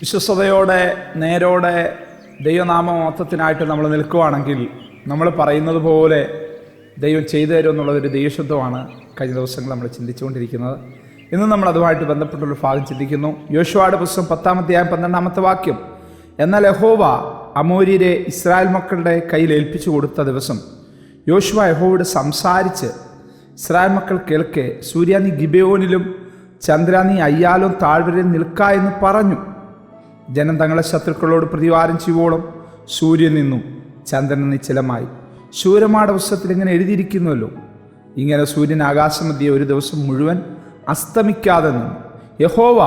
വിശ്വസ്തയോടെ നേരോടെ ദൈവനാമമാത്രത്തിനായിട്ട് നമ്മൾ നിൽക്കുവാണെങ്കിൽ നമ്മൾ പറയുന്നത് പോലെ ദൈവം ചെയ്തു തരും എന്നുള്ളതൊരു ദൈവശുദ്ധമാണ് കഴിഞ്ഞ ദിവസങ്ങൾ നമ്മൾ ചിന്തിച്ചുകൊണ്ടിരിക്കുന്നത്. ഇന്ന് നമ്മൾ അതുമായിട്ട് ബന്ധപ്പെട്ടുള്ള ഭാഗം ചിന്തിക്കുന്നു. യോശുവാട് പുസ്തകം പത്താമത്തെയായ പന്ത്രണ്ടാമത്തെ വാക്യം എന്നാൽ യഹോവ അമോര്യരെ ഇസ്രായേൽ മക്കളുടെ കയ്യിൽ ഏൽപ്പിച്ചു കൊടുത്ത ദിവസം യോശുവ യഹോവയോട് സംസാരിച്ച് ഇസ്രായേൽ മക്കൾ കേൾക്കെ സൂര്യാനി ഗിബയോനിലും ചന്ദ്രാനി അയ്യാലും താഴ്വരയിൽ നിൽക്ക എന്ന് പറഞ്ഞു. ജനം തങ്ങളെ ശത്രുക്കളോട് പ്രതിവാരം ചെയ്യുവോളം സൂര്യൻ നിന്നു ചന്ദ്രൻ നിശ്ചലമായി ശൂരമാട പുസ്തകത്തിൽ ഇങ്ങനെ എഴുതിയിരിക്കുന്നുവല്ലോ. ഇങ്ങനെ സൂര്യൻ ആകാശമധ്യ ഒരു ദിവസം മുഴുവൻ അസ്തമിക്കാതെ നിന്നു. യഹോവ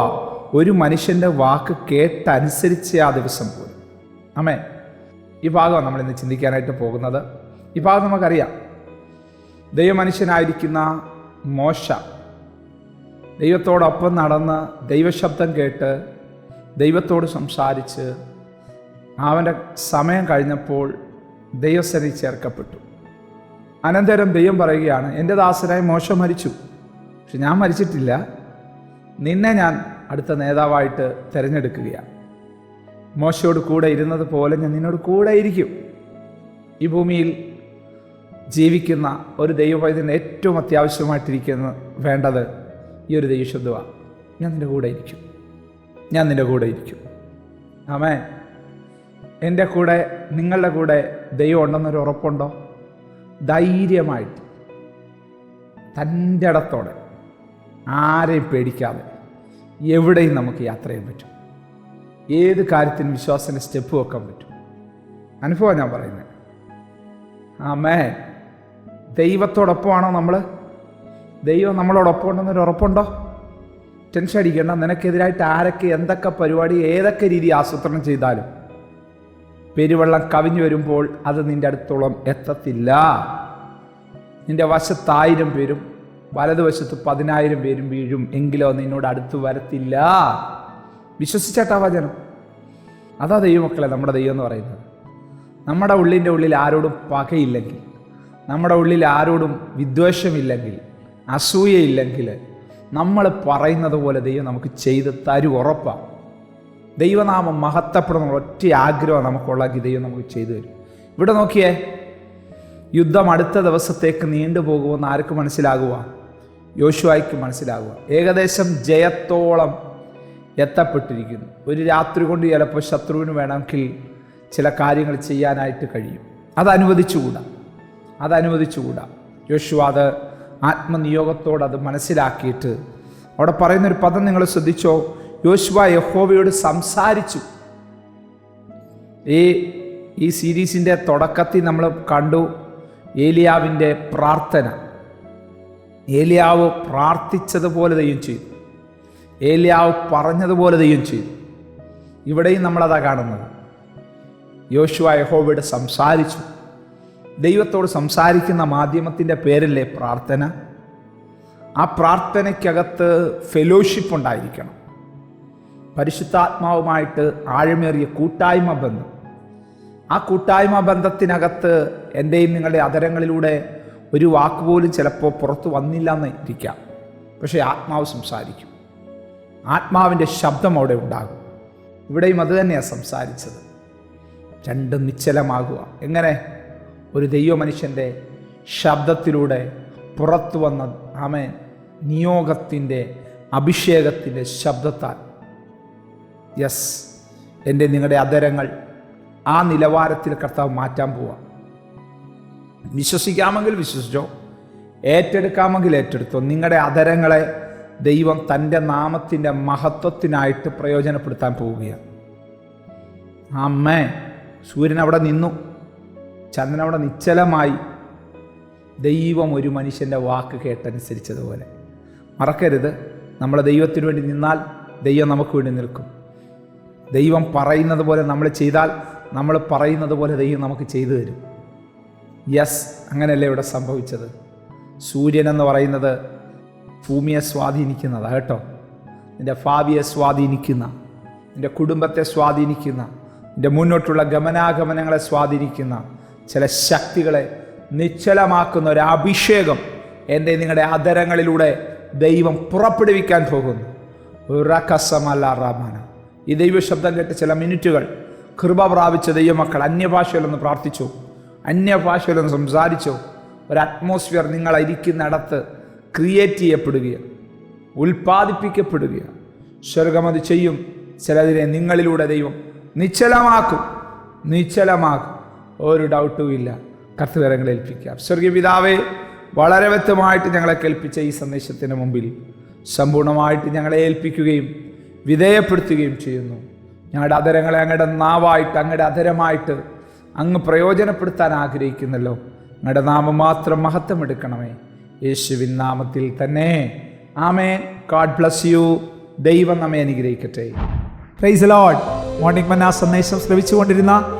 ഒരു മനുഷ്യന്റെ വാക്ക് കേട്ടനുസരിച്ച് ആ ദിവസം പോയി അമേ ഈ ഭാഗമാണ് നമ്മൾ ഇന്ന് ചിന്തിക്കാനായിട്ട് പോകുന്നത്. ഈ ഭാഗം നമുക്കറിയാം. ദൈവമനുഷ്യനായിരിക്കുന്ന മോശ ദൈവത്തോടൊപ്പം നടന്ന് ദൈവശബ്ദം കേട്ട് ദൈവത്തോട് സംസാരിച്ച് അവന്റെ സമയം കഴിഞ്ഞപ്പോൾ ദൈവസരി ചേർക്കപ്പെട്ടു. അനന്തരം ദൈവം പറയുകയാണ് എന്റെ ദാസനായ മോശം മരിച്ചു. പക്ഷെ ഞാൻ മരിച്ചിട്ടില്ല. നിന്നെ ഞാൻ അടുത്ത നേതാവായിട്ട് തിരഞ്ഞെടുക്കുകയാണ്. മോശയോട് കൂടെ ഇരുന്നത് പോലെ ഞാൻ നിന്നോട് കൂടെ ഇരിക്കും. ഈ ഭൂമിയിൽ ജീവിക്കുന്ന ഒരു ദൈവപൈതന് ഏറ്റവും അത്യാവശ്യമായിട്ടിരിക്കുന്ന വേണ്ടത് ഈ ഒരു ദൈവശുദ്ധമാണ് ഞാൻ നിന്റെ കൂടെ ഇരിക്കും. ഞാൻ നിന്റെ കൂടെ ഇരിക്കും. ആമേ എന്റെ കൂടെ നിങ്ങളുടെ കൂടെ ദൈവം ഉണ്ടെന്നൊരു ഉറപ്പുണ്ടോ? ധൈര്യമായിട്ട്. തന്റെ ഇടത്തോടെ. ആരെയും പേടിക്കാതെ. എവിടെയും നമുക്ക് യാത്ര ചെയ്യാൻ പറ്റും. ഏത് കാര്യത്തിനും വിശ്വാസത്തിന്റെ സ്റ്റെപ്പ് വെക്കാൻ പറ്റും. അനുഭവം ഞാൻ പറയുന്നത്. ആമേ ദൈവത്തോടൊപ്പമാണോ നമ്മൾ ദൈവം നമ്മളോടൊപ്പം ഉണ്ടെന്നൊരു ഉറപ്പുണ്ടോ? ടെൻഷൻ അടിക്കേണ്ട. നിനക്കെതിരായിട്ട് ആരൊക്കെ എന്തൊക്കെ പരിപാടി ഏതൊക്കെ രീതി ആസൂത്രണം ചെയ്താലും പെരുവെള്ളം കവിഞ്ഞു വരുമ്പോൾ അത് നിന്റെ അടുത്തോളം എത്തത്തില്ല. നിന്റെ വശത്തായിരം പേരും വലതുവശത്ത് പതിനായിരം പേരും വീഴും. എങ്കിലോ നിന്നോട് അടുത്ത് വരത്തില്ല. വിശ്വസിച്ചാട്ടാ വചനം. അതാ ദൈവമക്കളെ നമ്മുടെ ദൈവം എന്ന് പറയുന്നത്. നമ്മുടെ ഉള്ളിന്റെ ഉള്ളിൽ ആരോടും പകയില്ലെങ്കിൽ നമ്മുടെ ഉള്ളിൽ ആരോടും വിദ്വേഷമില്ലെങ്കിൽ അസൂയയില്ലെങ്കിൽ നമ്മൾ പറയുന്നത് പോലെ ദൈവം നമുക്ക് ചെയ്ത് തരും ഉറപ്പാണ് ദൈവനാമം മഹത്വപ്പെടുന്ന ഒറ്റ ആഗ്രഹം നമുക്കുള്ളാക്കി ദൈവം നമുക്ക് ചെയ്തു തരും. ഇവിടെ നോക്കിയേ യുദ്ധം അടുത്ത ദിവസത്തേക്ക് നീണ്ടുപോകുമെന്ന് ആർക്ക് മനസ്സിലാകുക യോശുവായിക്ക് മനസ്സിലാകുക ഏകദേശം ജയത്തോളം എത്തപ്പെട്ടിരിക്കുന്നു. ഒരു രാത്രി കൊണ്ട് ചിലപ്പോൾ ശത്രുവിന് വേണമെങ്കിൽ ചില കാര്യങ്ങൾ ചെയ്യാനായിട്ട് കഴിയും. അത് അനുവദിച്ചുകൂടാ അത് അനുവദിച്ചുകൂടാ യോശുവ അത് ആത്മനിയോഗത്തോട് അത് മനസ്സിലാക്കിയിട്ട് അവിടെ പറയുന്നൊരു പദം നിങ്ങൾ ശ്രദ്ധിച്ചോ? യോശുവ യഹോവയോട് സംസാരിച്ചു. ഈ ഈ സീരീസിന്റെ തുടക്കത്തിൽ നമ്മൾ കണ്ടു ഏലിയാവിന്റെ പ്രാർത്ഥന. ഏലിയാവ് പ്രാർത്ഥിച്ചതുപോലെ ദൈവം ചെയ്തു. ഏലിയാവ് പറഞ്ഞതുപോലെ ദൈവം ചെയ്തു. ഇവിടെയും നമ്മളതാ കാണുന്നത്. യോശുവ യഹോവയോട് സംസാരിച്ചു. ദൈവത്തോട് സംസാരിക്കുന്ന മാധ്യമത്തിന്റെ പേരല്ലേ പ്രാർത്ഥന? ആ പ്രാർത്ഥനയ്ക്കകത്ത് ഫെലോഷിപ്പ് ഉണ്ടായിരിക്കണം. പരിശുദ്ധാത്മാവുമായിട്ട് ആഴമേറിയ കൂട്ടായ്മ ബന്ധം. ആ കൂട്ടായ്മ ബന്ധത്തിനകത്ത് എന്റെയും നിങ്ങളുടെ അതരങ്ങളിലൂടെ ഒരു വാക്കുപോലും ചിലപ്പോൾ പുറത്തു വന്നില്ല എന്ന് ഇരിക്കാം. പക്ഷേ ആത്മാവ് സംസാരിക്കും. ആത്മാവിന്റെ ശബ്ദം അവിടെ ഉണ്ടാകും. ഇവിടെയും അത് തന്നെയാണ് സംസാരിച്ചത്. രണ്ടും നിശ്ചലമാകുക. എങ്ങനെ? ഒരു ദൈവമനുഷ്യന്റെ ശബ്ദത്തിലൂടെ പുറത്തു വന്ന ആമേൻ. നിയോഗത്തിന്റെ അഭിഷേകത്തിന്റെ ശബ്ദത്താൽ. യെസ് എന്റെ നിങ്ങളുടെ അതരങ്ങൾ ആ നിലവാരത്തിൽ കർത്താവ് മാറ്റാൻ പോവാം. വിശ്വസിക്കാമെങ്കിൽ വിശ്വസിച്ചോ ഏറ്റെടുക്കാമെങ്കിൽ ഏറ്റെടുത്തോ. നിങ്ങളുടെ അതരങ്ങളെ ദൈവം തന്റെ നാമത്തിന്റെ മഹത്വത്തിനായിട്ട് പ്രയോജനപ്പെടുത്താൻ പോവുകയാണ്. അമ്മേ സൂര്യൻ അവിടെ നിന്നു. ചന്ദ്രൻ അവിടെ നിശ്ചലമായി ദൈവം ഒരു മനുഷ്യന്റെ വാക്ക് കേട്ടനുസരിച്ചതുപോലെ. മറക്കരുത്. നമ്മൾ ദൈവത്തിന് വേണ്ടി നിന്നാൽ ദൈവം നമുക്ക് വേണ്ടി നിൽക്കും. ദൈവം പറയുന്നത് പോലെ നമ്മൾ ചെയ്താൽ നമ്മൾ പറയുന്നത് പോലെ ദൈവം നമുക്ക് ചെയ്തു തരും. യെസ് അങ്ങനെയല്ലേ ഇവിടെ സംഭവിച്ചത്. സൂര്യൻ എന്ന് പറയുന്നത് ഭൂമിയെ സ്വാധീനിക്കുന്നതാണ് കേട്ടോ. നിന്റെ ഭാവിയെ സ്വാധീനിക്കുന്ന നിന്റെ കുടുംബത്തെ സ്വാധീനിക്കുന്ന നിന്റെ മുന്നോട്ടുള്ള ഗമനാഗമനങ്ങളെ സ്വാധീനിക്കുന്ന ചില ശക്തികളെ നിശ്ചലമാക്കുന്ന ഒരു അഭിഷേകം എന്റെ നിങ്ങളുടെ ആദരങ്ങളിലൂടെ ദൈവം പുറപ്പെടുവിക്കാൻ പോകുന്നു. ഉറക്കസമല്ല റാമാന ഈ ദൈവശബ്ദം കേട്ട് ചില മിനിറ്റുകൾ കൃപ പ്രാപിച്ച ദൈവമക്കൾ അന്യഭാഷയിലൊന്ന് പ്രാർത്ഥിച്ചു. അന്യഭാഷയിലൊന്ന് സംസാരിച്ചു. ഒരു അറ്റ്മോസ്ഫിയർ നിങ്ങളിരിക്കുന്നിടത്ത് ക്രിയേറ്റ് ചെയ്യപ്പെടുകയാണ്. ഉൽപ്പാദിപ്പിക്കപ്പെടുകയാണ്. സ്വർഗം അത് ചെയ്യും. ചിലതിനെ നിങ്ങളിലൂടെ ദൈവം നിശ്ചലമാക്കും. നിശ്ചലമാക്കും. ഒരു ഡൗട്ടും ഇല്ല. കർത്തകരങ്ങളെ ഏൽപ്പിക്കാം. സ്വർഗീയ പിതാവേ വളരെ വ്യക്തമായിട്ട് ഞങ്ങളെ കേൾപ്പിച്ച ഈ സന്ദേശത്തിന് മുമ്പിൽ സമ്പൂർണമായിട്ട് ഞങ്ങളെ ഏൽപ്പിക്കുകയും വിധേയപ്പെടുത്തുകയും ചെയ്യുന്നു. ഞങ്ങളുടെ അധരങ്ങളെ അങ്ങയുടെ നാവായിട്ട് അങ്ങയുടെ അധരമായിട്ട് അങ്ങ് പ്രയോജനപ്പെടുത്താൻ ആഗ്രഹിക്കുന്നല്ലോ. ഞങ്ങളുടെ നാമം മാത്രം മഹത്വം എടുക്കണമേ. യേശുവിൻ നാമത്തിൽ തന്നെ. ആമേ ഗാഡ് ബ്ലസ് യു ദൈവം നമ്മെ അനുഗ്രഹിക്കട്ടെ. പ്രൈസ് ലോഡ് മോർണിംഗ് മന്ന സന്ദേശം ശ്രവിച്ചുകൊണ്ടിരുന്ന